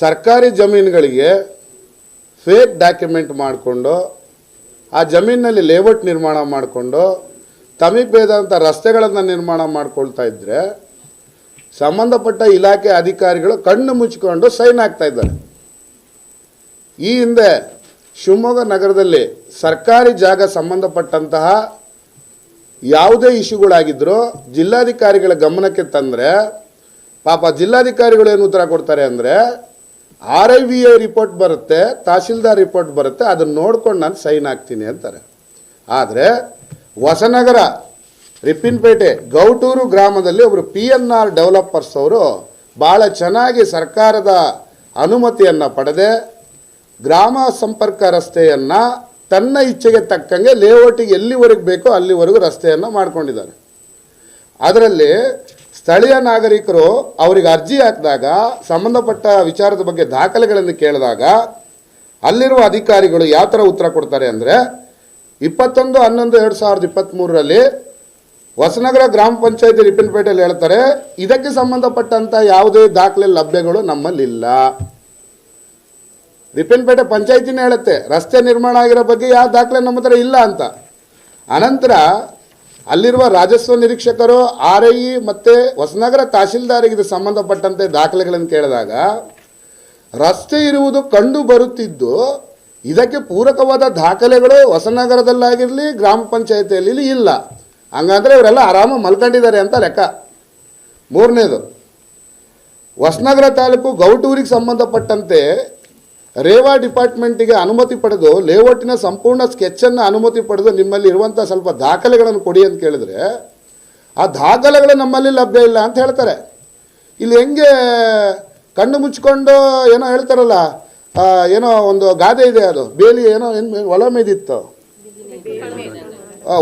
ಸರ್ಕಾರಿ ಜಮೀನುಗಳಿಗೆ fake document ಮಾಡಿಕೊಂಡು, ಆ ಜಮೀನಿನಲ್ಲಿ ಲೇಔಟ್ ನಿರ್ಮಾಣ ಮಾಡಿಕೊಂಡು ತಮಗೆ ರಸ್ತೆಗಳನ್ನು ನಿರ್ಮಾಣ ಮಾಡ್ಕೊಳ್ತಾ ಇದ್ದರೆ ಸಂಬಂಧಪಟ್ಟ ಇಲಾಖೆ ಅಧಿಕಾರಿಗಳು ಕಣ್ಣು ಮುಚ್ಚಿಕೊಂಡು ಸೈನ್ ಆಗ್ತಾ ಇದ್ದಾರೆ. ಈ ಹಿಂದೆ ಶಿವಮೊಗ್ಗ ನಗರದಲ್ಲಿ ಸರ್ಕಾರಿ ಜಾಗ ಸಂಬಂಧಪಟ್ಟಂತಹ ಯಾವುದೇ ಇಶ್ಯೂಗಳಾಗಿದ್ದರೂ ಜಿಲ್ಲಾಧಿಕಾರಿಗಳ ಗಮನಕ್ಕೆ ತಂದರೆ, ಪಾಪ ಜಿಲ್ಲಾಧಿಕಾರಿಗಳು ಏನು ಉತ್ತರ ಕೊಡ್ತಾರೆ ಅಂದರೆ R I V I report ಬರುತ್ತೆ ತಹಸೀಲ್ದಾರ್ ರಿಪೋರ್ಟ್ ಬರುತ್ತೆ, ಅದನ್ನು ನೋಡ್ಕೊಂಡು ನಾನು ಸೈನ್ ಹಾಕ್ತೀನಿ ಅಂತಾರೆ. ಆದರೆ ಹೊಸನಗರ, ರಿಪ್ಪಿನಪೇಟೆ, ಗೌಟೂರು ಗ್ರಾಮದಲ್ಲಿ ಒಬ್ಬರು ಪಿ ಎನ್ ಆರ್ ಡೆವಲಪರ್ಸ್ ಅವರು ಭಾಳ ಚೆನ್ನಾಗಿ ಸರ್ಕಾರದ ಅನುಮತಿಯನ್ನು ಪಡೆದೆ, ಗ್ರಾಮ ಸಂಪರ್ಕ ರಸ್ತೆಯನ್ನು ತನ್ನ ಇಚ್ಛೆಗೆ ತಕ್ಕಂಗೆ ಲೇಔಟಿಗೆ ಎಲ್ಲಿವರೆಗೆ ಬೇಕೋ ಅಲ್ಲಿವರೆಗೂ ರಸ್ತೆಯನ್ನು ಮಾಡ್ಕೊಂಡಿದ್ದಾರೆ. ಅದರಲ್ಲಿ ಸ್ಥಳೀಯ ನಾಗರಿಕರು ಅವರಿಗೆ ಅರ್ಜಿ ಹಾಕಿದಾಗ ಸಂಬಂಧಪಟ್ಟ ವಿಚಾರದ ಬಗ್ಗೆ ದಾಖಲೆಗಳನ್ನು ಕೇಳಿದಾಗ ಅಲ್ಲಿರುವ ಅಧಿಕಾರಿಗಳು ಯಾವ ಥರ ಉತ್ತರ ಕೊಡ್ತಾರೆ ಅಂದರೆ ಇಪ್ಪತ್ತೊಂದು, ಹನ್ನೊಂದು, ಎರಡು ಸಾವಿರದ ಇಪ್ಪತ್ತ್ಮೂರರಲ್ಲಿ ಹೊಸನಗರ ಗ್ರಾಮ ಪಂಚಾಯತಿ ರಿಪ್ಪನ್ಪೇಟೆಯಲ್ಲಿ ಹೇಳ್ತಾರೆ, ಇದಕ್ಕೆ ಸಂಬಂಧಪಟ್ಟಂಥ ಯಾವುದೇ ದಾಖಲೆ ಲಭ್ಯಗಳು ನಮ್ಮಲ್ಲಿಲ್ಲ. ರಿಪ್ಪನ್ಪೇಟೆ ಪಂಚಾಯತಿನೇ ಹೇಳುತ್ತೆ, ರಸ್ತೆ ನಿರ್ಮಾಣ ಆಗಿರೋ ಬಗ್ಗೆ ಯಾವ ದಾಖಲೆ ನಮ್ಮ ಹತ್ರ ಇಲ್ಲ ಅಂತ. ಅನಂತರ ಅಲ್ಲಿರುವ ರಾಜಸ್ವ ನಿರೀಕ್ಷಕರು ಆರ್ ಐ ಮತ್ತು ಹೊಸನಗರ ತಹಶೀಲ್ದಾರಿಗೆ ಇದು ಸಂಬಂಧಪಟ್ಟಂತೆ ದಾಖಲೆಗಳನ್ನು ಕೇಳಿದಾಗ, ರಸ್ತೆ ಇರುವುದು ಕಂಡು ಬರುತ್ತಿದ್ದು, ಇದಕ್ಕೆ ಪೂರಕವಾದ ದಾಖಲೆಗಳು ಹೊಸನಗರದಲ್ಲಾಗಿರಲಿ, ಗ್ರಾಮ ಪಂಚಾಯತಿಯಲ್ಲಿ ಇಲ್ಲ. ಹಂಗಂದ್ರೆ ಇವರೆಲ್ಲ ಆರಾಮ ಮಲ್ಕೊಂಡಿದ್ದಾರೆ ಅಂತ ಲೆಕ್ಕ. ಮೂರನೇದು, ಹೊಸನಗರ ತಾಲೂಕು ಗೌಟೂರಿಗೆ ಸಂಬಂಧಪಟ್ಟಂತೆ ರೇವಾ ಡಿಪಾರ್ಟ್ಮೆಂಟಿಗೆ ಅನುಮತಿ ಪಡೆದು ಲೇಔಟಿನ ಸಂಪೂರ್ಣ ಸ್ಕೆಚ್ಚನ್ನು ಅನುಮತಿ ಪಡೆದು ನಿಮ್ಮಲ್ಲಿ ಇರುವಂಥ ಸ್ವಲ್ಪ ದಾಖಲೆಗಳನ್ನು ಕೊಡಿ ಅಂತ ಕೇಳಿದ್ರೆ, ಆ ದಾಖಲೆಗಳು ನಮ್ಮಲ್ಲಿ ಲಭ್ಯ ಇಲ್ಲ ಅಂತ ಹೇಳ್ತಾರೆ. ಇಲ್ಲಿ ಹೆಂಗೆ ಕಣ್ಣು ಮುಚ್ಕೊಂಡು ಏನೋ ಹೇಳ್ತಾರಲ್ಲ ಏನೋ ಒಂದು ಗಾದೆ ಇದೆ ಅದು, ಬೇಲಿ ಏನೋ ಏನು ಒಲ ಮೇದಿತ್ತು.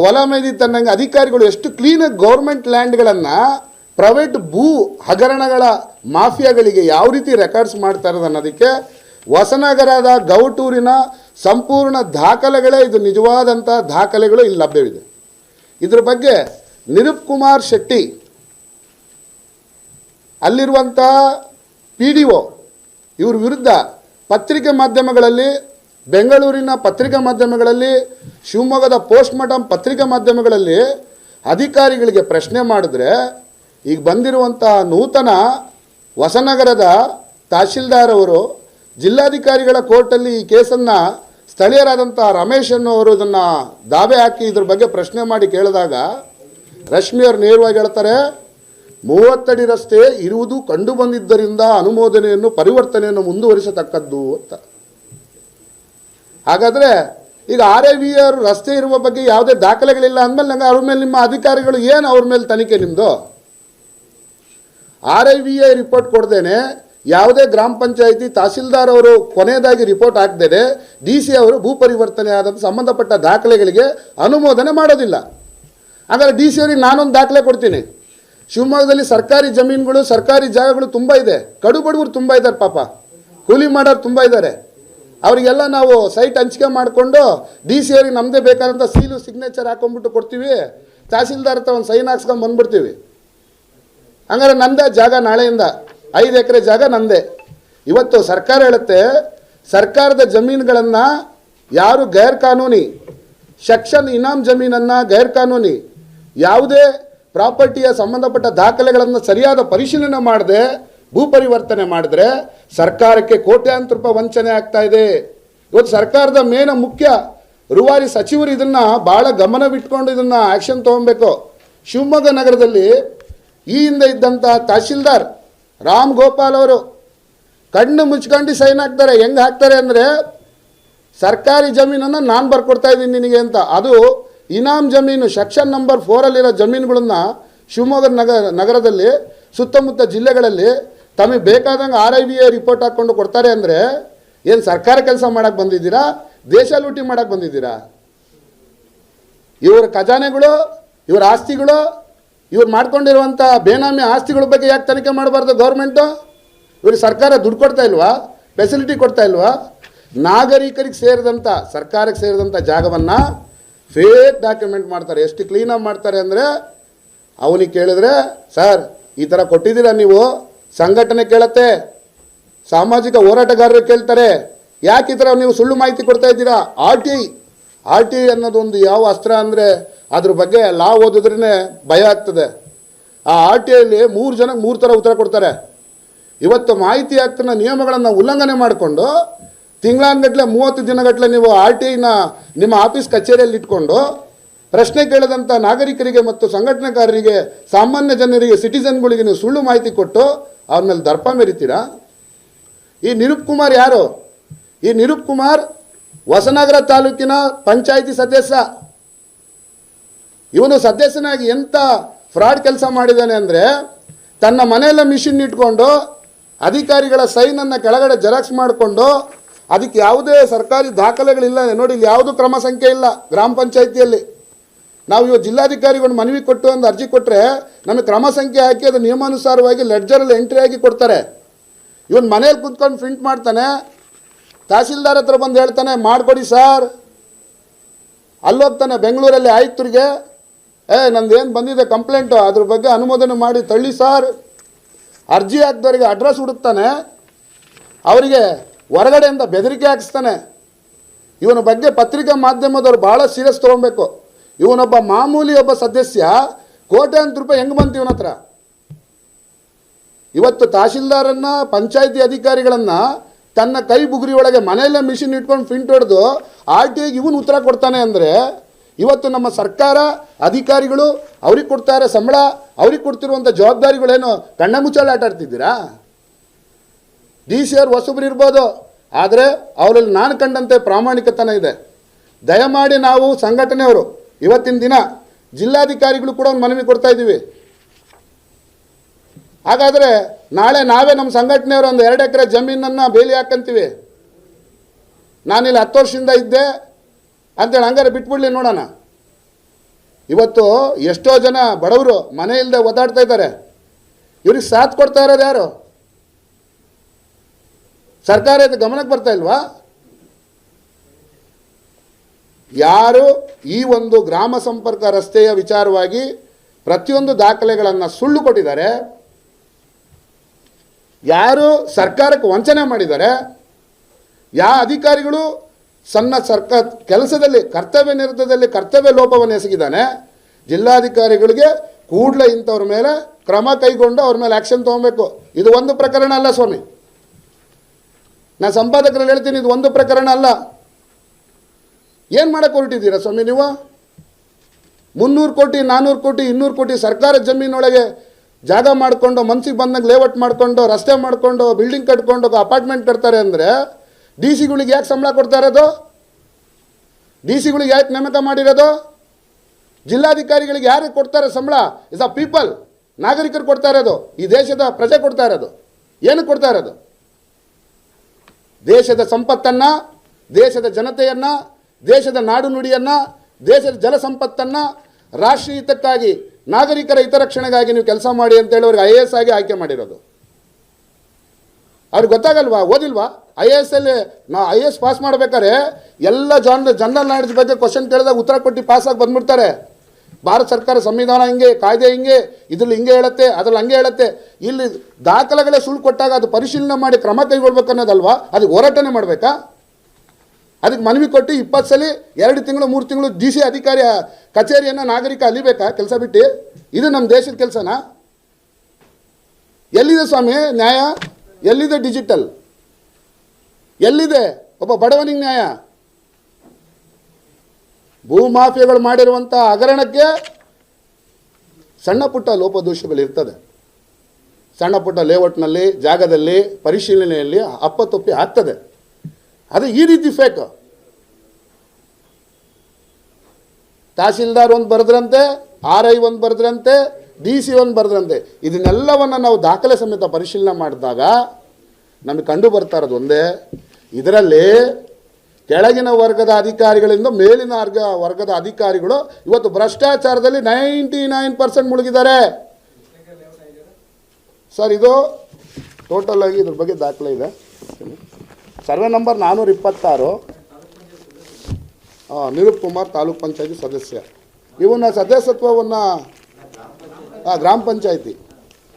ಹೊಲ ಮೇದಿತ್ತು ಅನ್ನಂಗೆ ಅಧಿಕಾರಿಗಳು ಎಷ್ಟು ಕ್ಲೀನಾಗಿ ಗೌರ್ಮೆಂಟ್ ಲ್ಯಾಂಡ್ಗಳನ್ನು ಪ್ರೈವೇಟ್ ಭೂ ಹಗರಣಗಳ ಮಾಫಿಯಾಗಳಿಗೆ ಯಾವ ರೀತಿ ರೆಕಾರ್ಡ್ಸ್ ಮಾಡ್ತಾ ಇರೋದು ಅನ್ನೋದಕ್ಕೆ ಹೊಸನಗರದ ಗೌಟೂರಿನ ಸಂಪೂರ್ಣ ದಾಖಲೆಗಳೇ ಇದು ನಿಜವಾದಂಥ ದಾಖಲೆಗಳು ಇಲ್ಲಿ ಲಭ್ಯವಿದೆ. ಇದ್ರ ಬಗ್ಗೆ ನಿರುಪ್ ಕುಮಾರ್ ಶೆಟ್ಟಿ ಅಲ್ಲಿರುವಂಥ ಪಿ ಡಿ ಒ ಇವ್ರ ವಿರುದ್ಧ ಪತ್ರಿಕೆ ಮಾಧ್ಯಮಗಳಲ್ಲಿ, ಬೆಂಗಳೂರಿನ ಪತ್ರಿಕಾ ಮಾಧ್ಯಮಗಳಲ್ಲಿ, ಶಿವಮೊಗ್ಗದ ಪೋಸ್ಟ್ ಮಾರ್ಟಮ್ ಪತ್ರಿಕಾ ಮಾಧ್ಯಮಗಳಲ್ಲಿ ಅಧಿಕಾರಿಗಳಿಗೆ ಪ್ರಶ್ನೆ ಮಾಡಿದ್ರೆ ಈಗ ಬಂದಿರುವಂತಹ ನೂತನ ಹೊಸನಗರದ ತಹಶೀಲ್ದಾರ್ ಅವರು ಜಿಲ್ಲಾಧಿಕಾರಿಗಳ ಕೋರ್ಟಲ್ಲಿ ಈ ಕೇಸನ್ನು ಸ್ಥಳೀಯರಾದಂಥ ರಮೇಶ್ ಅನ್ನೋರು ಇದನ್ನು ದಾವೆ ಹಾಕಿ ಇದ್ರ ಬಗ್ಗೆ ಪ್ರಶ್ನೆ ಮಾಡಿ ಕೇಳಿದಾಗ ರಶ್ಮಿ ಅವರು ನೇರವಾಗಿ ಹೇಳ್ತಾರೆ, ಮೂವತ್ತಡಿ ರಸ್ತೆ ಇರುವುದು ಕಂಡು ಬಂದಿದ್ದರಿಂದ ಅನುಮೋದನೆಯನ್ನು ಪರಿವರ್ತನೆಯನ್ನು ಮುಂದುವರಿಸತಕ್ಕದ್ದು ಅಂತ. ಹಾಗಾದರೆ ಈಗ ಆರ್ ವಿ ಆರ್ ರಸ್ತೆ ಇರುವ ಬಗ್ಗೆ ಯಾವುದೇ ದಾಖಲೆಗಳಿಲ್ಲ ಅಂದಮೇಲೆ ನಂಗೆ ಅವ್ರ ಮೇಲೆ ನಿಮ್ಮ ಅಧಿಕಾರಿಗಳು ಏನು ಅವ್ರ ಮೇಲೆ ತನಿಖೆ ನಿಮ್ಮದು R I V I report ಕೊಡ್ದೇನೆ ಯಾವುದೇ ಗ್ರಾಮ ಪಂಚಾಯಿತಿ ತಹಸೀಲ್ದಾರ್ ಅವರು ಕೊನೆಯದಾಗಿ ರಿಪೋರ್ಟ್ ಹಾಕ್ದೇ ಡಿ ಸಿ ಅವರು ಭೂ ಪರಿವರ್ತನೆ ಆದಂಥ ಸಂಬಂಧಪಟ್ಟ ದಾಖಲೆಗಳಿಗೆ ಅನುಮೋದನೆ ಮಾಡೋದಿಲ್ಲ. ಹಾಗಾದರೆ ಡಿ ಸಿ ಅವರಿಗೆ ನಾನೊಂದು ದಾಖಲೆ ಕೊಡ್ತೀನಿ. ಶಿವಮೊಗ್ಗದಲ್ಲಿ ಸರ್ಕಾರಿ ಜಮೀನುಗಳು, ಸರ್ಕಾರಿ ಜಾಗಗಳು ತುಂಬ ಇದೆ. ಕಡು ಬಡವರು ತುಂಬ ಇದ್ದಾರೆ ಪಾಪ. ಕೂಲಿ ಮಾಡೋರು ತುಂಬ ಇದ್ದಾರೆ. ಅವರಿಗೆಲ್ಲ ನಾವು ಸೈಟ್ ಹಂಚಿಕೆ ಮಾಡಿಕೊಂಡು ಡಿ ಸಿ ಅವರಿಗೆ ನಮ್ಮದೇ ಬೇಕಾದಂಥ ಸೀಲು ಸಿಗ್ನೇಚರ್ ಹಾಕೊಂಡ್ಬಿಟ್ಟು ಕೊಡ್ತೀವಿ. ತಹಸೀಲ್ದಾರ್ ಹತ್ರ ಒಂದು ಸೈನ್ ಹಾಕ್ಸ್ಕೊಂಡು ಬಂದ್ಬಿಡ್ತೀವಿ. ಹಂಗಾರೆ ನಂದೇ ಜಾಗ ನಾಳೆಯಿಂದ. ಐದು ಎಕರೆ ಜಾಗ ನಂದೇ. ಇವತ್ತು ಸರ್ಕಾರ ಹೇಳುತ್ತೆ, ಸರ್ಕಾರದ ಜಮೀನುಗಳನ್ನು ಯಾರು ಗೈರ್ ಕಾನೂನಿ ಸೆಕ್ಷನ್ ಇನಾಮ್ ಜಮೀನನ್ನು ಗೈರ್ ಕಾನೂನಿ ಯಾವುದೇ ಪ್ರಾಪರ್ಟಿಯ ಸಂಬಂಧಪಟ್ಟ ದಾಖಲೆಗಳನ್ನು ಸರಿಯಾದ ಪರಿಶೀಲನೆ ಮಾಡದೆ ಭೂ ಪರಿವರ್ತನೆ ಮಾಡಿದ್ರೆ ಸರ್ಕಾರಕ್ಕೆ ಕೋಟ್ಯಾಂತರ ರೂಪಾಯಿ ವಂಚನೆ ಆಗ್ತಾ ಇದೆ. ಇವತ್ತು ಸರ್ಕಾರದ ಮೇನ ಮುಖ್ಯ ರೂವಾರಿ ಸಚಿವರು ಇದನ್ನ ಭಾಳ ಗಮನವಿಟ್ಕೊಂಡು ಇದನ್ನ ಆಕ್ಷನ್ ತಗೊಬೇಕು. ಶಿವಮೊಗ್ಗ ನಗರದಲ್ಲಿ ಈ ಹಿಂದೆ ಇದ್ದಂಥ ತಹಶೀಲ್ದಾರ್ ರಾಮ್ ಗೋಪಾಲ್ ಅವರು ಕಣ್ಣು ಮುಚ್ಕೊಂಡು ಸೈನ್ ಹಾಕ್ತಾರೆ. ಹೆಂಗೆ ಹಾಕ್ತಾರೆ ಅಂದರೆ, ಸರ್ಕಾರಿ ಜಮೀನನ್ನು ನಾನು ಬರ್ಕೊಡ್ತಾ ಇದ್ದೀನಿ ನಿನಗೆ ಅಂತ. ಅದು ಇನಾಮ್ ಜಮೀನು, ಸೆಕ್ಷನ್ ನಂಬರ್ ಫೋರಲ್ಲಿರೋ ಜಮೀನುಗಳನ್ನ ಶಿವಮೊಗ್ಗ ನಗರ ನಗರದಲ್ಲಿ, ಸುತ್ತಮುತ್ತ ಜಿಲ್ಲೆಗಳಲ್ಲಿ ತಮಗೆ ಬೇಕಾದಂಗೆ R I B A report ಹಾಕ್ಕೊಂಡು ಕೊಡ್ತಾರೆ ಅಂದರೆ, ಏನು ಸರ್ಕಾರ ಕೆಲಸ ಮಾಡೋಕ್ಕೆ ಬಂದಿದ್ದೀರಾ? ದೇಶ ಲೂಟಿ ಮಾಡೋಕ್ಕೆ ಬಂದಿದ್ದೀರಾ? ಇವರ ಖಜಾನೆಗಳು, ಇವರ ಆಸ್ತಿಗಳು ಇವ್ರು ಮಾಡ್ಕೊಂಡಿರುವಂಥ ಬೇನಾಮಿ ಆಸ್ತಿಗಳ ಬಗ್ಗೆ ಯಾಕೆ ತನಿಖೆ ಮಾಡಬಾರ್ದು ಗೌರ್ಮೆಂಟು ಇವ್ರಿಗೆ ಸರ್ಕಾರ ದುಡ್ಡು ಕೊಡ್ತಾ ಇಲ್ವಾ? ಫೆಸಿಲಿಟಿ ಕೊಡ್ತಾ ಇಲ್ವಾ? ನಾಗರಿಕರಿಗೆ ಸೇರಿದಂಥ ಸರ್ಕಾರಕ್ಕೆ ಸೇರಿದಂಥ ಜಾಗವನ್ನು ಫೇಕ್ ಡಾಕ್ಯುಮೆಂಟ್ ಮಾಡ್ತಾರೆ. ಎಷ್ಟು ಕ್ಲೀನಾಗಿ ಮಾಡ್ತಾರೆ ಅಂದರೆ, ಅವನಿಗೆ ಕೇಳಿದ್ರೆ, ಸರ್, ಈ ಥರ ಕೊಟ್ಟಿದ್ದೀರ ನೀವು? ಸಂಘಟನೆ ಕೇಳತ್ತೆ. ಸಾಮಾಜಿಕ ಹೋರಾಟಗಾರರು ಕೇಳ್ತಾರೆ. ಯಾಕೆ ಈ ಥರ ನೀವು ಸುಳ್ಳು ಮಾಹಿತಿ ಕೊಡ್ತಾ ಇದ್ದೀರಾ? R T I R T ಅನ್ನೋದೊಂದು ಯಾವ ಅಸ್ತ್ರ ಅಂದರೆ ಅದ್ರ ಬಗ್ಗೆ ಲಾ ಓದಿದ್ರೇ ಭಯ ಆಗ್ತದೆ. ಆ ಆರ್ ಟಿ ಐಲಿ ಮೂರು ಜನಕ್ಕೆ ಮೂರು ಥರ ಉತ್ತರ ಕೊಡ್ತಾರೆ. ಇವತ್ತು ಮಾಹಿತಿ ಹಕ್ಕಿನ ನಿಯಮಗಳನ್ನು ಉಲ್ಲಂಘನೆ ಮಾಡಿಕೊಂಡು ತಿಂಗಳಾನ್ಗಟ್ಲೆ ಮೂವತ್ತು ದಿನಗಟ್ಟಲೆ ನೀವು ಆರ್ ಟಿ ಐನ ನಿಮ್ಮ ಆಫೀಸ್ ಕಚೇರಿಯಲ್ಲಿ ಇಟ್ಕೊಂಡು ಪ್ರಶ್ನೆ ಕೇಳಿದಂಥ ನಾಗರಿಕರಿಗೆ ಮತ್ತು ಸಂಘಟನೆಕಾರರಿಗೆ, ಸಾಮಾನ್ಯ ಜನರಿಗೆ ಸಿಟಿಸನ್ಗಳಿಗೆ ನೀವು ಸುಳ್ಳು ಮಾಹಿತಿ ಕೊಟ್ಟು ಅವ್ರ ಮೇಲೆ ದರ್ಪ ಮೆರಿತೀರಾ? ಈ ನಿರೂಪ್ ಕುಮಾರ್ ಯಾರು? ಈ ನಿರೂಪ್ ಕುಮಾರ್ ಹೊಸನಗರ ತಾಲೂಕಿನ ಪಂಚಾಯಿತಿ ಸದಸ್ಯ. ಇವನು ಸದಸ್ಯನಾಗಿ ಎಂಥ ಫ್ರಾಡ್ ಕೆಲಸ ಮಾಡಿದ್ದಾನೆ ಅಂದರೆ ತನ್ನ ಮನೆಯಲ್ಲ ಮಿಷಿನ್ ಇಟ್ಕೊಂಡು ಅಧಿಕಾರಿಗಳ ಸೈನನ್ನು ಕೆಳಗಡೆ ಜೆರಾಕ್ಸ್ ಮಾಡಿಕೊಂಡು ಅದಕ್ಕೆ ಯಾವುದೇ ಸರ್ಕಾರಿ ದಾಖಲೆಗಳಿಲ್ಲ. ನೋಡಿ, ಇಲ್ಲಿ ಯಾವುದೂ ಕ್ರಮ ಸಂಖ್ಯೆ ಇಲ್ಲ ಗ್ರಾಮ ಪಂಚಾಯಿತಿಯಲ್ಲಿ. ನಾವು ಇವಾಗ ಜಿಲ್ಲಾಧಿಕಾರಿಗಳು ಮನವಿ ಕೊಟ್ಟು ಒಂದು ಅರ್ಜಿ ಕೊಟ್ಟರೆ ನಮಗೆ ಕ್ರಮ ಸಂಖ್ಯೆ ಹಾಕಿ ಅದು ನಿಯಮಾನುಸಾರವಾಗಿ ಲೆಡ್ಜರಲ್ಲಿ ಎಂಟ್ರಿ ಆಗಿ ಕೊಡ್ತಾರೆ. ಇವನು ಮನೇಲಿ ಕುತ್ಕೊಂಡು ಪ್ರಿಂಟ್ ಮಾಡ್ತಾನೆ. ತಹಸೀಲ್ದಾರ್ ಹತ್ರ ಬಂದು ಹೇಳ್ತಾನೆ, ಮಾಡಿಕೊಡಿ ಸರ್. ಅಲ್ಲೋಗ್ತಾನೆ ಬೆಂಗಳೂರಲ್ಲಿ ಆಯುಕ್ತರಿಗೆ, ಏ, ನಂದು ಏನು ಬಂದಿದೆ ಕಂಪ್ಲೇಂಟು, ಅದ್ರ ಬಗ್ಗೆ ಅನುಮೋದನೆ ಮಾಡಿ ತಳ್ಳಿ ಸರ್. ಅರ್ಜಿ ಹಾಕಿದವರಿಗೆ ಅಡ್ರೆಸ್ ಹುಡುಕ್ತಾನೆ, ಅವರಿಗೆ ಹೊರಗಡೆಯಿಂದ ಬೆದರಿಕೆ ಹಾಕಿಸ್ತಾನೆ. ಇವನ ಬಗ್ಗೆ ಪತ್ರಿಕಾ ಮಾಧ್ಯಮದವ್ರು ಭಾಳ ಸೀರಿಯಸ್ ತೊಗೊಬೇಕು. ಇವನೊಬ್ಬ ಮಾಮೂಲಿ ಒಬ್ಬ ಸದಸ್ಯ ಕೋಟ್ಯಾಂತರ ರೂಪಾಯಿ ಹೆಂಗೆ ಬಂತು ಇವನ ಹತ್ರ? ಇವತ್ತು ತಹಸೀಲ್ದಾರನ್ನು, ಪಂಚಾಯಿತಿ ಅಧಿಕಾರಿಗಳನ್ನ ತನ್ನ ಕೈ ಬುಗುರಿ ಒಳಗೆ ಮನೆಯಲ್ಲೇ ಮಿಷಿನ್ ಇಟ್ಕೊಂಡು ಫಿಂಟ್ ಹೊಡೆದು ಆರ್ ಟಿ ಐಗೆ ಇವನು ಉತ್ತರ ಕೊಡ್ತಾನೆ ಅಂದರೆ ಇವತ್ತು ನಮ್ಮ ಸರ್ಕಾರ, ಅಧಿಕಾರಿಗಳು ಅವ್ರಿಗೆ ಕೊಡ್ತಾರೆ ಸಂಬಳ, ಅವ್ರಿಗೆ ಕೊಡ್ತಿರುವಂಥ ಜವಾಬ್ದಾರಿಗಳೇನು ಕಣ್ಣ ಮುಚ್ಚಾಲೆ ಆಟ ಆಡ್ತಿದ್ದೀರಾ? ಡಿ ಸಿ ಆರ್ ಹೊಸಬ್ರು ಇರ್ಬೋದು, ಆದರೆ ಅವರಲ್ಲಿ ನಾನು ಕಂಡಂತೆ ಪ್ರಾಮಾಣಿಕತನ ಇದೆ. ದಯಮಾಡಿ ನಾವು ಸಂಘಟನೆಯವರು, ಇವತ್ತಿನ ದಿನ ಜಿಲ್ಲಾಧಿಕಾರಿಗಳು ಕೂಡ ಒಂದು ಮನವಿ ಕೊಡ್ತಾ ಇದ್ದೀವಿ. ಹಾಗಾದರೆ ನಾಳೆ ನಾವೇ ನಮ್ಮ ಸಂಘಟನೆಯವರು ಒಂದು ಎರಡು ಎಕರೆ ಜಮೀನನ್ನು ಬೇಲಿ ಹಾಕಂತೀವಿ. ನಾನಿಲ್ಲಿ ಹತ್ತು ವರ್ಷದಿಂದ ಇದ್ದೆ ಅಂತೇಳಿ ಹಂಗಾರೆ ಬಿಟ್ಬಿಡ್ಲಿ ನೋಡೋಣ. ಇವತ್ತು ಎಷ್ಟೋ ಜನ ಬಡವರು ಮನೆ ಇಲ್ಲದೆ ಒದ್ದಾಡ್ತಾ ಇದ್ದಾರೆ. ಇವ್ರಿಗೆ ಸಾಥ್ ಕೊಡ್ತಾ ಇರೋದು ಯಾರು? ಸರ್ಕಾರ ಇದು ಗಮನಕ್ಕೆ ಬರ್ತಾ ಇಲ್ವಾ? ಯಾರು ಈ ಒಂದು ಗ್ರಾಮ ಸಂಪರ್ಕ ರಸ್ತೆಯ ವಿಚಾರವಾಗಿ ಪ್ರತಿಯೊಂದು ದಾಖಲೆಗಳನ್ನು ಸುಳ್ಳು ಕೊಟ್ಟಿದ್ದಾರೆ. ಯಾರು ಸರ್ಕಾರಕ್ಕೆ ವಂಚನೆ ಮಾಡಿದ್ದಾರೆ ಯಾವ ಅಧಿಕಾರಿಗಳು ಸಣ್ಣ ಸರ್ಕಾರ ಕೆಲಸದಲ್ಲಿ, ಕರ್ತವ್ಯ ನಿರತದಲ್ಲಿ ಕರ್ತವ್ಯ ಲೋಪವನ್ನು ಎಸಗಿದ್ದಾನೆ, ಜಿಲ್ಲಾಧಿಕಾರಿಗಳಿಗೆ ಕೂಡಲೇ ಇಂಥವ್ರ ಮೇಲೆ ಕ್ರಮ ಕೈಗೊಂಡು ಅವ್ರ ಮೇಲೆ ಆ್ಯಕ್ಷನ್ ತೊಗೊಬೇಕು. ಇದು ಒಂದು ಪ್ರಕರಣ ಅಲ್ಲ ಸ್ವಾಮಿ. ನಾನು ಸಂಪಾದಕರಲ್ಲಿ ಹೇಳ್ತೀನಿ, ಇದು ಒಂದು ಪ್ರಕರಣ ಅಲ್ಲ. ಏನು ಮಾಡಕ್ಕೆ ಹೊರಟಿದ್ದೀರಾ ಸ್ವಾಮಿ ನೀವು? ಮುನ್ನೂರು ಕೋಟಿ ನಾನ್ನೂರು ಕೋಟಿ, ಇನ್ನೂರು ಕೋಟಿ ಸರ್ಕಾರ ಜಮೀನೊಳಗೆ ಜಾಗ ಮಾಡಿಕೊಂಡು, ಮನ್ಸಿಗೆ ಬಂದಂಗೆ ಲೇಔಟ್ ಮಾಡಿಕೊಂಡು, ರಸ್ತೆ ಮಾಡಿಕೊಂಡು ಬಿಲ್ಡಿಂಗ್ ಕಟ್ಕೊಂಡು ಅಪಾರ್ಟ್ಮೆಂಟ್ ಕಟ್ತಾರೆ ಅಂದರೆ ಡಿ ಸಿಗಳಿಗೆ ಯಾಕೆ ಸಂಬಳ ಕೊಡ್ತಾ ಇರೋದು? ಡಿ ಸಿಗಳಿಗೆ ಯಾಕೆ ನೇಮಕ ಮಾಡಿರೋದು? ಜಿಲ್ಲಾಧಿಕಾರಿಗಳಿಗೆ ಯಾರು ಕೊಡ್ತಾರೆ ಸಂಬಳ? ಇಸ್ ಅ ಪೀಪಲ್ ನಾಗರಿಕರು ಕೊಡ್ತಾ ಇರೋದು. ಈ ದೇಶದ ಪ್ರಜೆ ಕೊಡ್ತಾ ಇರೋದು. ಏನು ಕೊಡ್ತಾ ಇರೋದು? ದೇಶದ ಸಂಪತ್ತನ್ನು, ದೇಶದ ಜನತೆಯನ್ನು, ದೇಶದ ನಾಡು ನುಡಿಯನ್ನು, ದೇಶದ ಜಲ ಸಂಪತ್ತನ್ನು ರಾಷ್ಟ್ರೀಯ ನಾಗರಿಕರ ಹಿತರಕ್ಷಣೆಗಾಗಿ ನೀವು ಕೆಲಸ ಮಾಡಿ ಅಂತೇಳಿ ಅವ್ರಿಗೆ ಐ ಎ ಎಸ್ ಆಗಿ ಆಯ್ಕೆ ಮಾಡಿರೋದು. ಅವ್ರಿಗೆ ಗೊತ್ತಾಗಲ್ವಾ? ಓದಿಲ್ವಾ? ಐ ಎ ಎಸ್ ಅಲ್ಲಿ ನಾ ಐ ಎ ಎಸ್ ಪಾಸ್ ಮಾಡ್ಬೇಕಾದ್ರೆ ಎಲ್ಲ ಜಾನ್ ಜನರಲ್ ನಾಲೆಡ್ಜ್ ಬಗ್ಗೆ ಕ್ವಶನ್ ಕೇಳಿದಾಗ ಉತ್ತರ ಕೊಟ್ಟು ಆಗಿ ಬಂದ್ಬಿಡ್ತಾರೆ. ಭಾರತ ಸರ್ಕಾರ ಸಂವಿಧಾನ ಹಿಂಗೆ, ಕಾಯ್ದೆ ಹಿಂಗೆ, ಇದ್ರಲ್ಲಿ ಹಿಂಗೆ ಹೇಳುತ್ತೆ, ಅದ್ರಲ್ಲಿ ಹಂಗೆ ಹೇಳುತ್ತೆ. ಇಲ್ಲಿ ದಾಖಲೆಗಳೇ ಸುಳ್ಳು ಕೊಟ್ಟಾಗ ಅದು ಪರಿಶೀಲನೆ ಮಾಡಿ ಕ್ರಮ ಕೈಗೊಳ್ಬೇಕನ್ನೋದಲ್ವಾ ಅದಕ್ಕೆ ಹೋರಾಟನೇ ಮಾಡಬೇಕಾ? ಅದಕ್ಕೆ ಮನವಿ ಕೊಟ್ಟು ಇಪ್ಪತ್ತು ಸಲ ಎರಡು ತಿಂಗಳು, ಮೂರು ತಿಂಗಳು ಡಿ ಸಿ ಅಧಿಕಾರಿ ಕಚೇರಿಯನ್ನು ನಾಗರಿಕ ಅಲಿಬೇಕಾ ಕೆಲಸ ಬಿಟ್ಟು? ಇದು ನಮ್ಮ ದೇಶದ ಕೆಲಸನಾ? ಎಲ್ಲಿದೆ ಸ್ವಾಮಿ ನ್ಯಾಯ? ಎಲ್ಲಿದೆ ಡಿಜಿಟಲ್ ಎಲ್ಲಿದೆ? ಒಬ್ಬ ಬಡವನಿಗೆ ನ್ಯಾಯ? ಭೂಮಾಫಿಯಾಗಳು ಮಾಡಿರುವಂಥ ಹಗರಣಕ್ಕೆ ಸಣ್ಣ ಪುಟ್ಟ ಲೋಪದೋಷಗಳು ಇರ್ತದೆ. ಸಣ್ಣ ಪುಟ್ಟ ಲೇಔಟ್ನಲ್ಲಿ ಜಾಗದಲ್ಲಿ, ಪರಿಶೀಲನೆಯಲ್ಲಿ ಅಪ್ಪತೊಪ್ಪಿ ಆಗ್ತದೆ. ಅದು ಈ ರೀತಿ ಫೇಕ್ ತಹಸೀಲ್ದಾರ್ ಒಂದು ಬರೆದ್ರಂತೆ ಆರ್ ಐ ಒಂದು ಬರೆದ್ರಂತೆ ಡಿ ಸಿ ಒಂದು ಬರೆದ್ರಂತೆ. ಇದನ್ನೆಲ್ಲವನ್ನು ನಾವು ದಾಖಲೆ ಸಮೇತ ಪರಿಶೀಲನೆ ಮಾಡಿದಾಗ ನಮಗೆ ಕಂಡು ಬರ್ತಾ ಇರೋದು ಒಂದೇ, ಇದರಲ್ಲಿ ಕೆಳಗಿನ ವರ್ಗದ ಅಧಿಕಾರಿಗಳಿಂದ ಮೇಲಿನ ವರ್ಗ, ವರ್ಗದ ಅಧಿಕಾರಿಗಳು ಇವತ್ತು ಭ್ರಷ್ಟಾಚಾರದಲ್ಲಿ ನೈಂಟಿ ನೈನ್ ಪರ್ಸೆಂಟ್ ಮುಳುಗಿದ್ದಾರೆ. ಸರ್, ಇದು ಟೋಟಲ್ ಆಗಿ ಇದ್ರ ಬಗ್ಗೆ ದಾಖಲೆ ಇದೆ. ಸರ್ವೆ ನಂಬರ್ ನಾನ್ನೂರ ಇಪ್ಪತ್ತಾರು. ನಿರೂಪ್ ಕುಮಾರ್ ತಾಲೂಕ್ ಪಂಚಾಯತಿ ಸದಸ್ಯ. ಇವನ ಸದಸ್ಯತ್ವವನ್ನು ಗ್ರಾಮ ಪಂಚಾಯತಿ.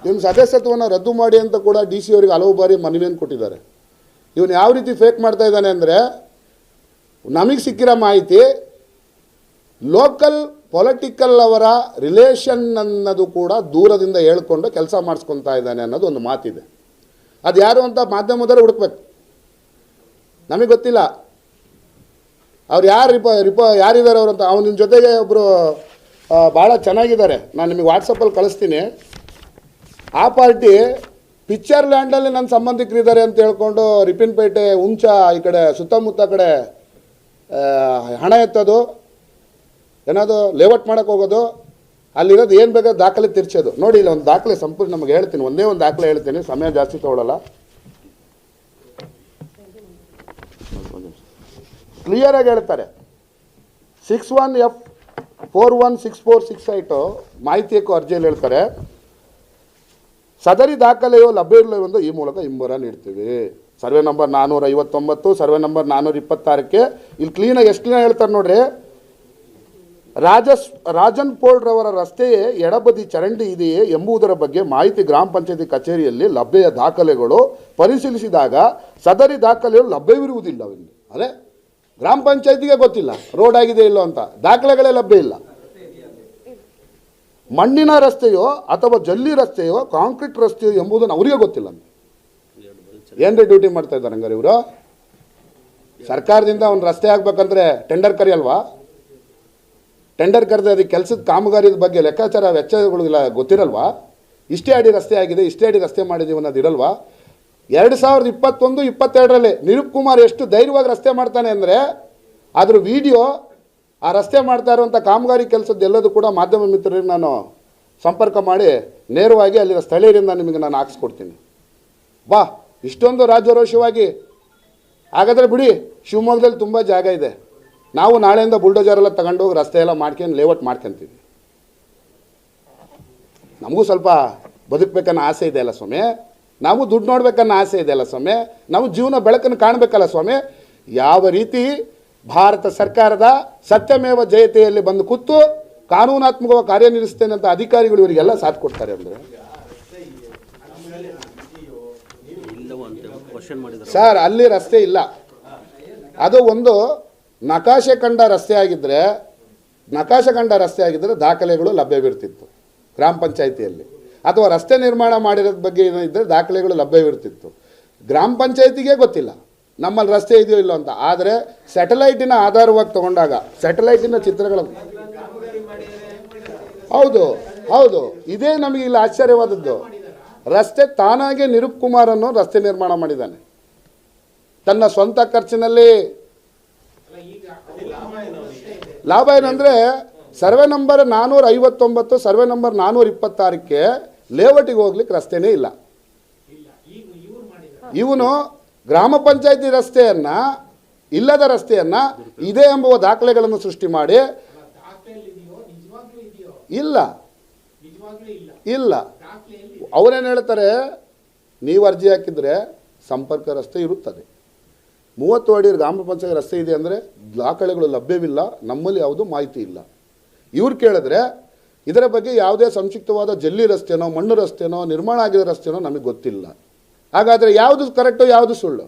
ನಿಮ್ಮ ಸದಸ್ಯತ್ವವನ್ನು ರದ್ದು ಮಾಡಿ ಅಂತ ಕೂಡ ಡಿ ಸಿ ಅವರಿಗೆ ಹಲವು ಬಾರಿ ಮನವಿಯನ್ನು ಕೊಟ್ಟಿದ್ದಾರೆ. ಇವನು ಯಾವ ರೀತಿ ಫೇಕ್ ಮಾಡ್ತಾ ಇದ್ದಾನೆ ಅಂದರೆ, ನಮಗೆ ಸಿಕ್ಕಿರೋ ಮಾಹಿತಿ ಲೋಕಲ್ ಪೊಲಿಟಿಕಲ್ ಅವರ ರಿಲೇಷನ್ ಅನ್ನೋದು ಕೂಡ ದೂರದಿಂದ ಹೇಳ್ಕೊಂಡು ಕೆಲಸ ಮಾಡಿಸ್ಕೊತಾ ಇದ್ದಾನೆ ಅನ್ನೋದು ಒಂದು ಮಾತಿದೆ. ಅದು ಯಾರು ಅಂತ ಮಾಧ್ಯಮದವರು ಹುಡುಕ್ಬೇಕು. ನಮಗೆ ಗೊತ್ತಿಲ್ಲ. ಅವ್ರು ಯಾರು ರಿಪ ರಿಪ ಯಾರಿದ್ದಾರೆ ಅವರು ಅಂತ, ಅವನ ಜೊತೆಗೆ ಒಬ್ಬರು ಭಾಳ ಚೆನ್ನಾಗಿದ್ದಾರೆ. ನಾನು ನಿಮಗೆ ವಾಟ್ಸಪ್ಪಲ್ಲಿ ಕಳಿಸ್ತೀನಿ. ಆ ಪಾರ್ಟಿ ಪಿಕ್ಚರ್ ಲ್ಯಾಂಡಲ್ಲಿ ನನ್ನ ಸಂಬಂಧಿಕರಿದ್ದಾರೆ ಅಂತ ಹೇಳ್ಕೊಂಡು ರಿಪಿನ್ಪೇಟೆ ಹುಂಚ, ಈ ಕಡೆ ಸುತ್ತಮುತ್ತ ಕಡೆ ಹಣ ಎತ್ತೋದು, ಏನಾದರೂ ಲೇಔಟ್ ಮಾಡೋಕ್ಕೆ ಹೋಗೋದು, ಅಲ್ಲಿರೋದು ಏನು ಬೇಕಾದ್ರೆ ದಾಖಲೆ ತಿರ್ಚೋದು. ನೋಡಿ ಇಲ್ಲ ಒಂದು ದಾಖಲೆ ಸಂಪೂರ್ಣ ನಮಗೆ ಹೇಳ್ತೀನಿ. ಒಂದೇ ಒಂದು ದಾಖಲೆ ಹೇಳ್ತೀನಿ. ಸಮಯ ಜಾಸ್ತಿ ತೊಗೊಳಲ್ಲ. ಕ್ಲಿಯರಾಗಿ ಹೇಳ್ತಾರೆ. Six one F four one six four six eight ಮಾಹಿತಿ ಅರ್ಜಿಯಲ್ಲಿ ಹೇಳ್ತಾರೆ, ಸದರಿ ದಾಖಲೆಯು ಲಭ್ಯವಿಲ್ಲವೆಂದು ಈ ಮೂಲಕ ಹಿಂಬರ ನೀಡ್ತೀವಿ. ಸರ್ವೆ ನಂಬರ್ ನಾನ್ನೂರ ಐವತ್ತೊಂಬತ್ತು ಸರ್ವೆ ನಂಬರ್ ನಾನ್ನೂರ ಇಪ್ಪತ್ತಾರಕ್ಕೆ ಇಲ್ಲಿ ಕ್ಲೀನಾಗಿ ಎಷ್ಟು ಕ್ಲೀನಾಗಿ ಹೇಳ್ತಾರೆ ನೋಡ್ರಿ? ರಾಜಸ್ ರಾಜನ್ ಪೋಲ್ರವರ ರಸ್ತೆಯೇ ಎಡಬದಿ ಚರಂಡಿ ಇದೆಯೇ ಎಂಬುದರ ಬಗ್ಗೆ ಮಾಹಿತಿ ಗ್ರಾಮ ಪಂಚಾಯತಿ ಕಚೇರಿಯಲ್ಲಿ ಲಭ್ಯ ದಾಖಲೆಗಳು ಪರಿಶೀಲಿಸಿದಾಗ ಸದರಿ ದಾಖಲೆಗಳು ಲಭ್ಯವಿರುವುದಿಲ್ಲ ಅವರಿಗೆ. ಅದೇ ಗ್ರಾಮ ಪಂಚಾಯತಿಗೆ ಗೊತ್ತಿಲ್ಲ. ರೋಡ್ ಆಗಿದೆ ಇಲ್ಲೋ ಅಂತ. ದಾಖಲೆಗಳೇ ಲಭ್ಯ ಇಲ್ಲ. ಮಣ್ಣಿನ ರಸ್ತೆಯೋ ಅಥವಾ ಜಲ್ಲಿ ರಸ್ತೆಯೋ ಕಾಂಕ್ರೀಟ್ ರಸ್ತೆಯೋ ಎಂಬುದನ್ನು ಅವರಿಗೆ ಗೊತ್ತಿಲ್ಲ. ಏನ್ರಿ ಡ್ಯೂಟಿ ಮಾಡ್ತಾ ಇದ್ದಾರೆ ಹಂಗಾರೆ ಇವರು? ಸರ್ಕಾರದಿಂದ ಒಂದು ರಸ್ತೆ ಆಗ್ಬೇಕಂದ್ರೆ ಟೆಂಡರ್ ಕರೆಯಲ್ವಾ? ಟೆಂಡರ್ ಕರೆದ ಅದಕ್ಕೆ ಕೆಲಸದ ಕಾಮಗಾರಿದ ಬಗ್ಗೆ ಲೆಕ್ಕಾಚಾರ ವೆಚ್ಚಗಳು ಇಲ್ಲ ಗೊತ್ತಿರಲ್ವಾ? ಇಷ್ಟೇ ಅಡಿ ರಸ್ತೆ ಆಗಿದೆ, ಇಷ್ಟೇ ಅಡಿ ರಸ್ತೆ ಮಾಡಿದ್ದೀವಿ ಅನ್ನೋದು ಇರಲ್ವಾ? ಎರಡು ಸಾವಿರದ ಇಪ್ಪತ್ತೊಂದು, ಇಪ್ಪತ್ತೆರಡರಲ್ಲಿ ನಿರೂಪ್ ಕುಮಾರ್ ಎಷ್ಟು ಧೈರ್ಯವಾಗಿ ರಸ್ತೆ ಮಾಡ್ತಾನೆ ಅಂದರೆ ಅದ್ರ ವಿಡಿಯೋ ಆ ರಸ್ತೆ ಮಾಡ್ತಾ ಇರುವಂಥ ಕಾಮಗಾರಿ ಕೆಲಸದ ಎಲ್ಲದೂ ಕೂಡ ಮಾಧ್ಯಮ ಮಿತ್ರರಿಗೆ ನಾನು ಸಂಪರ್ಕ ಮಾಡಿ ನೇರವಾಗಿ ಅಲ್ಲಿನ ಸ್ಥಳೀಯರಿಂದ ನಿಮಗೆ ನಾನು ಹಾಕ್ಸ್ಕೊಡ್ತೀನಿ. ಬಾ, ಇಷ್ಟೊಂದು ರಾಜ್ಯರೋಷವಾಗಿ. ಹಾಗಾದರೆ ಬಿಡಿ, ಶಿವಮೊಗ್ಗದಲ್ಲಿ ತುಂಬ ಜಾಗ ಇದೆ. ನಾವು ನಾಳೆಯಿಂದ ಬುಲ್ಡೋಜರ್ ಎಲ್ಲ ತಗೊಂಡು ಹೋಗಿ ರಸ್ತೆ ಎಲ್ಲ ಮಾಡ್ಕೊಂಡು ಲೇಔಟ್ ಮಾಡ್ಕೊತೀವಿ. ನಮಗೂ ಸ್ವಲ್ಪ ಬದುಕಬೇಕನ್ನೋ ಆಸೆ ಇದೆ ಅಲ್ಲ ಸ್ವಾಮಿ? ನಾವು ದುಡ್ಡು ನೋಡ್ಬೇಕನ್ನೋ ಆಸೆ ಇದೆ ಅಲ್ಲ ಸ್ವಾಮಿ? ನಾವು ಜೀವನ ಬೆಳಕನ್ನು ಕಾಣಬೇಕಲ್ಲ ಸ್ವಾಮಿ? ಯಾವ ರೀತಿ ಭಾರತ ಸರ್ಕಾರದ ಸತ್ಯಮೇವ ಜಯತೆಯಲ್ಲಿ ಬಂದು ಕೂತು ಕಾನೂನಾತ್ಮಕವಾಗಿ ಕಾರ್ಯನಿರ್ವಹಿಸ್ತೇನೆ ಅಂತ ಅಧಿಕಾರಿಗಳು ಇವರಿಗೆಲ್ಲ ಸಾಥ್ ಕೊಡ್ತಾರೆ ಅಂದರೆ? ಸರ್ ಅಲ್ಲಿ ರಸ್ತೆ ಇಲ್ಲ. ಅದು ಒಂದು ನಕಾಶೆ ಕಂಡ ರಸ್ತೆ ಆಗಿದ್ದರೆ ನಕಾಶೆ ಕಂಡ ರಸ್ತೆ ಆಗಿದ್ದರೆ ದಾಖಲೆಗಳು ಲಭ್ಯವಿರ್ತಿತ್ತು ಗ್ರಾಮ ಪಂಚಾಯಿತಿಯಲ್ಲಿ. ಅಥವಾ ರಸ್ತೆ ನಿರ್ಮಾಣ ಮಾಡಿರೋದ್ರ ಬಗ್ಗೆ ಏನೋ ಇದ್ದರೆ ದಾಖಲೆಗಳು ಲಭ್ಯವಿರ್ತಿತ್ತು. ಗ್ರಾಮ ಪಂಚಾಯತಿಗೆ ಗೊತ್ತಿಲ್ಲ. ನಮ್ಮಲ್ಲಿ ರಸ್ತೆ ಇದೆಯೋ ಇಲ್ಲೋ ಅಂತ. ಆದರೆ ಸ್ಯಾಟಲೈಟಿನ ಆಧಾರವಾಗಿ ತಗೊಂಡಾಗ, ಸ್ಯಾಟಲೈಟಿನ ಚಿತ್ರಗಳನ್ನು ಹೌದು ಹೌದು. ಇದೇ ನಮಗೆ ಇಲ್ಲಿ ಆಶ್ಚರ್ಯವಾದದ್ದು. ರಸ್ತೆ ತಾನಾಗೆ ನಿರೂಪ್ ಕುಮಾರ್ ಅನ್ನೋ ರಸ್ತೆ ನಿರ್ಮಾಣ ಮಾಡಿದ್ದಾನೆ. ತನ್ನ ಸ್ವಂತ ಖರ್ಚಿನಲ್ಲಿ ಲಾಭ ಏನಂದರೆ ಸರ್ವೆ ನಂಬರ್ ನಾನ್ನೂರ ಐವತ್ತೊಂಬತ್ತು ಸರ್ವೆ ನಂಬರ್ ನಾನ್ನೂರ ಇಪ್ಪತ್ತಾರಕ್ಕೆ ಲೇಔಟಿಗೆ ಹೋಗ್ಲಿಕ್ಕೆ ರಸ್ತೆನೇ ಇಲ್ಲ. ಇವನು ಗ್ರಾಮ ಪಂಚಾಯತಿ ರಸ್ತೆಯನ್ನು, ಇಲ್ಲದ ರಸ್ತೆಯನ್ನು, ಇದೆ ಎಂಬುವ ದಾಖಲೆಗಳನ್ನು ಸೃಷ್ಟಿ ಮಾಡಿ. ಇಲ್ಲ. ಇಲ್ಲ. ಅವರೇನು ಹೇಳ್ತಾರೆ? ನೀವು ಅರ್ಜಿ ಹಾಕಿದರೆ ಸಂಪರ್ಕ ರಸ್ತೆ ಇರುತ್ತದೆ. ಮೂವತ್ತು ಅಡಿ ಗ್ರಾಮ ಪಂಚಾಯತ್ ರಸ್ತೆ ಇದೆ ಅಂದರೆ ದಾಖಲೆಗಳು ಲಭ್ಯವಿಲ್ಲ, ನಮ್ಮಲ್ಲಿ ಯಾವುದು ಮಾಹಿತಿ ಇಲ್ಲ. ಇವ್ರು ಕೇಳಿದ್ರೆ ಇದರ ಬಗ್ಗೆ ಯಾವುದೇ ಸಂಕ್ಷಿಪ್ತವಾದ ಜಲ್ಲಿ ರಸ್ತೆನೋ, ಮಣ್ಣು ರಸ್ತೆನೋ, ನಿರ್ಮಾಣ ಆಗಿದ ರಸ್ತೆನೋ ನಮಗೆ ಗೊತ್ತಿಲ್ಲ. ಹಾಗಾದರೆ ಯಾವುದು ಕರೆಕ್ಟು ಯಾವುದು ಸುಳ್ಳು?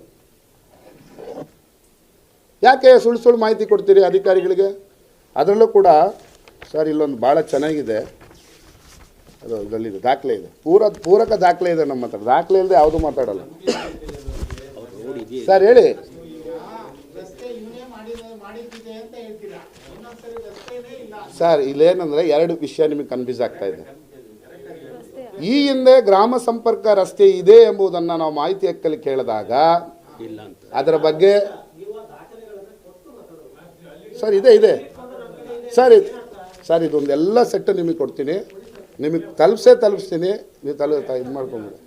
ಯಾಕೆ ಸುಳ್ಳು ಸುಳ್ಳು ಮಾಹಿತಿ ಕೊಡ್ತೀರಿ ಅಧಿಕಾರಿಗಳಿಗೆ? ಅದರಲ್ಲೂ ಕೂಡ, ಸರ್, ಇಲ್ಲೊಂದು ಭಾಳ ಚೆನ್ನಾಗಿದೆ. ಅದು ದಾಖಲೆ ಇದೆ. ಪೂರ, ಪೂರಕ ದಾಖಲೆ ಇದೆ ನಮ್ಮ ಹತ್ರ. ದಾಖಲೆ ಇಲ್ಲದೆ ಯಾವುದು ಮಾತಾಡಲ್ಲ. ಸರ್, ಹೇಳಿ. ಸರ್, ಇಲ್ಲೇನಂದ್ರೆ ಎರಡು ವಿಷಯ ನಿಮಗೆ ಕನ್ಫ್ಯೂಸ್ ಆಗ್ತಾ ಇದೆ. ಈ ಹಿಂದೆ ಗ್ರಾಮ ಸಂಪರ್ಕ ರಸ್ತೆ ಇದೆ ಎಂಬುದನ್ನು ನಾವು ಮಾಹಿತಿ ಹಕ್ಕಲ್ಲಿ ಕೇಳಿದಾಗ ಅದರ ಬಗ್ಗೆ ಸರ್, ಇದೆ ಇದೆ. ಸರ್, ಇದು, ಸರ್ ಇದೊಂದೆಲ್ಲ ಸೆಟ್ ನಿಮಗೆ ಕೊಡ್ತೀನಿ. ನಿಮಗೆ ತಲುಪಿಸೇ ತಲುಪಿಸ್ತೀನಿ. ನೀವು ತಲು ಇದು ಮಾಡ್ಕೊಂಬಿಡಿ.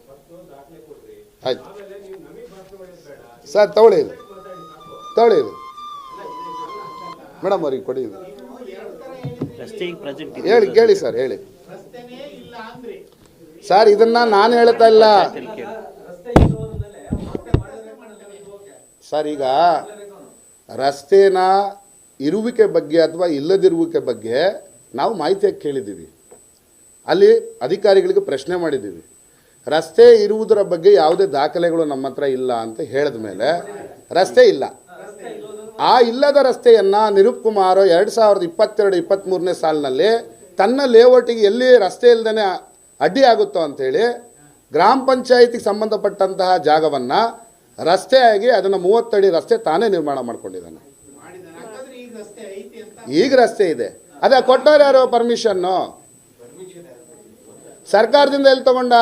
ಆಯ್ತು. ಸರ್, ತಗೊಳ್ಳಿ ತಗೊಳ್ಳಿ ಮೇಡಮ್ ಅವ್ರಿಗೆ ಕೊಡಿ ಹೇಳಿ ಕೇಳಿ ಸರ್ ಹೇಳಿ. ಸರ್ ಇದನ್ನ ನಾನು ಹೇಳ್ತಾ ಇಲ್ಲ. ಸರ್ ಈಗ ರಸ್ತೆನ ಇರುವಿಕೆ ಬಗ್ಗೆ ಅಥವಾ ಇಲ್ಲದಿರುವಿಕೆ ಬಗ್ಗೆ ನಾವು ಮಾಹಿತಿಯಾಗಿ ಕೇಳಿದ್ದೀವಿ. ಅಲ್ಲಿ ಅಧಿಕಾರಿಗಳಿಗೆ ಪ್ರಶ್ನೆ ಮಾಡಿದ್ದೀವಿ. ರಸ್ತೆ ಇರುವುದರ ಬಗ್ಗೆ ಯಾವುದೇ ದಾಖಲೆಗಳು ನಮ್ಮ ಹತ್ರ ಇಲ್ಲ ಅಂತ ಹೇಳಿದ ಮೇಲೆ ರಸ್ತೆ ಇಲ್ಲ. ಆ ಇಲ್ಲದ ರಸ್ತೆಯನ್ನು ನಿರೂಪ್ ಕುಮಾರ್ ಎರಡು ಸಾವಿರದ ಇಪ್ಪತ್ತೆರಡು ಇಪ್ಪತ್ತ್ಮೂರನೇ ಸಾಲಿನಲ್ಲಿ ತನ್ನ ಲೇಔಟಿಗೆ ಎಲ್ಲಿ ರಸ್ತೆ ಇಲ್ಲದೇ ಅಡ್ಡಿ ಆಗುತ್ತೋ ಅಂಥೇಳಿ ಗ್ರಾಮ ಪಂಚಾಯಿತಿಗೆ ಸಂಬಂಧಪಟ್ಟಂತಹ ಜಾಗವನ್ನು ರಸ್ತೆಯಾಗಿ ಅದನ್ನು ಮೂವತ್ತಡಿ ರಸ್ತೆ ತಾನೇ ನಿರ್ಮಾಣ ಮಾಡ್ಕೊಂಡಿದ್ದಾನೆ. ಈಗ ರಸ್ತೆ ಇದೆ. ಅದೇ ಕೊಟ್ಟವ್ರು ಯಾರು? ಪರ್ಮಿಷನ್ನು ಸರ್ಕಾರದಿಂದ ಎಲ್ಲಿ ತಗೊಂಡ?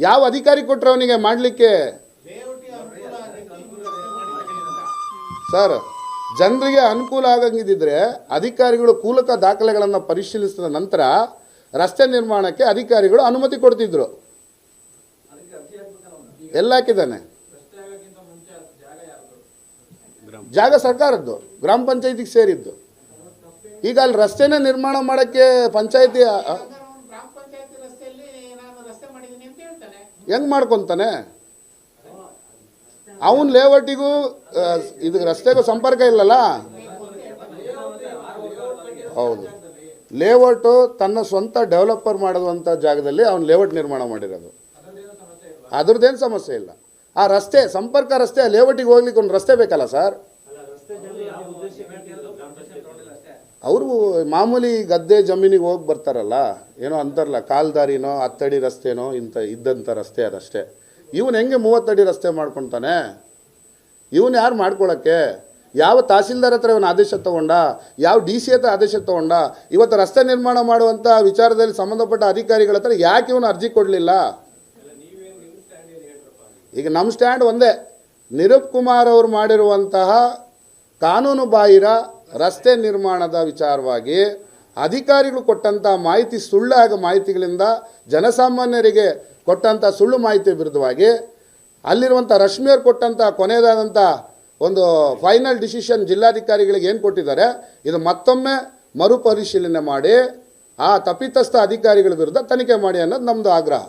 ಯಾವ ಅಧಿಕಾರಿ ಕೊಟ್ಟರು ಅವನಿಗೆ ಮಾಡಲಿಕ್ಕೆ? ಸರ್ ಜನರಿಗೆ ಅನುಕೂಲ ಆಗಂಗಿದ್ದಿದ್ರೆ ಅಧಿಕಾರಿಗಳು ಕೂಲಕ ದಾಖಲೆಗಳನ್ನು ಪರಿಶೀಲಿಸಿದ ನಂತರ ರಸ್ತೆ ನಿರ್ಮಾಣಕ್ಕೆ ಅಧಿಕಾರಿಗಳು ಅನುಮತಿ ಕೊಡ್ತಿದ್ರು. ಎಲ್ಲ ಹಾಕಿದ್ದಾನೆ. ಜಾಗ ಸರ್ಕಾರದ್ದು ಗ್ರಾಮ ಪಂಚಾಯತಿಗೆ ಸೇರಿದ್ದು. ಈಗ ಅಲ್ಲಿ ರಸ್ತೆನೇ ನಿರ್ಮಾಣ ಮಾಡೋಕ್ಕೆ ಪಂಚಾಯತಿ ಹೆಂಗ್ ಅವ್ನು ಗ್ರಾಮ ಪಂಚಾಯತಿ ರಸ್ತೆಯಲ್ಲಿ ನಾನು ರಸ್ತೆ ಮಾಡಿದ್ದೀನಿ ಅಂತ ಹೇಳ್ತಾನೆ ಹೆಂಗೆ ಮಾಡ್ಕೊತಾನೆ ಅವನ ಲೇಔಟಿಗೂ ಇದು ರಸ್ತೆಗೂ ಸಂಪರ್ಕ ಇಲ್ಲಲ್ಲ? ಹೌದು. ಲೇಔಟು ತನ್ನ ಸ್ವಂತ ಡೆವಲಪರ್ ಮಾಡುವಂಥ ಜಾಗದಲ್ಲಿ ಅವನು ಲೇಔಟ್ ನಿರ್ಮಾಣ ಮಾಡಿರೋದು. ಅದ್ರದ್ದೇನು ಸಮಸ್ಯೆ ಇಲ್ಲ. ಆ ರಸ್ತೆ, ಸಂಪರ್ಕ ರಸ್ತೆ ಲೇಔಟಿಗೆ ಹೋಗ್ಲಿಕ್ಕೆ ಒಂದು ರಸ್ತೆ ಬೇಕಲ್ಲ ಸರ್? ಅವರು ಮಾಮೂಲಿ ಗದ್ದೆ ಜಮೀನಿಗೆ ಹೋಗಿ ಬರ್ತಾರಲ್ಲ, ಏನೋ ಅಂತಾರಲ್ಲ, ಕಾಲ್ದಾರಿನೋ ಹತ್ತಡಿ ರಸ್ತೆನೋ ಇಂಥ ಇದ್ದಂಥ ರಸ್ತೆ ಅದಷ್ಟೇ. ಇವನು ಹೆಂಗೆ ಮೂವತ್ತಡಿ ರಸ್ತೆ ಮಾಡ್ಕೊತಾನೆ? ಇವನು ಯಾರು ಮಾಡ್ಕೊಳ್ಳೋಕ್ಕೆ ಯಾವ ತಹಸೀಲ್ದಾರ್ ಹತ್ರ ಇವನು ಆದೇಶ ತೊಗೊಂಡ? ಯಾವ ಡಿ ಸಿ ಹತ್ರ ಆದೇಶ ತೊಗೊಂಡ? ಇವತ್ತು ರಸ್ತೆ ನಿರ್ಮಾಣ ಮಾಡುವಂಥ ವಿಚಾರದಲ್ಲಿ ಸಂಬಂಧಪಟ್ಟ ಅಧಿಕಾರಿಗಳ ಹತ್ರ ಯಾಕೆ ಇವನು ಅರ್ಜಿ ಕೊಡಲಿಲ್ಲ? ಈಗ ನಮ್ಮ ಸ್ಟ್ಯಾಂಡ್ ಒಂದೇ. ನಿರೂಪ್ ಕುಮಾರ್ ಅವರು ಮಾಡಿರುವಂತಹ ಕಾನೂನು ಬಾಹಿರ ರಸ್ತೆ ನಿರ್ಮಾಣದ ವಿಚಾರವಾಗಿ ಅಧಿಕಾರಿಗಳು ಕೊಟ್ಟಂಥ ಮಾಹಿತಿ ಸುಳ್ಳಾಗ ಮಾಹಿತಿಗಳಿಂದ ಜನಸಾಮಾನ್ಯರಿಗೆ ಕೊಟ್ಟಂಥ ಸುಳ್ಳು ಮಾಹಿತಿ ವಿರುದ್ಧವಾಗಿ ಅಲ್ಲಿರುವಂಥ ರಶ್ಮಿಯವ್ರು ಕೊಟ್ಟಂಥ ಕೊನೆಯದಾದಂಥ ಒಂದು ಫೈನಲ್ ಡಿಸಿಷನ್ ಜಿಲ್ಲಾಧಿಕಾರಿಗಳಿಗೆ ಏನು ಕೊಟ್ಟಿದ್ದಾರೆ, ಇದು ಮತ್ತೊಮ್ಮೆ ಮರುಪರಿಶೀಲನೆ ಮಾಡಿ ಆ ತಪ್ಪಿತಸ್ಥ ಅಧಿಕಾರಿಗಳ ವಿರುದ್ಧ ತನಿಖೆ ಮಾಡಿ ಅನ್ನೋದು ನಮ್ಮದು ಆಗ್ರಹ.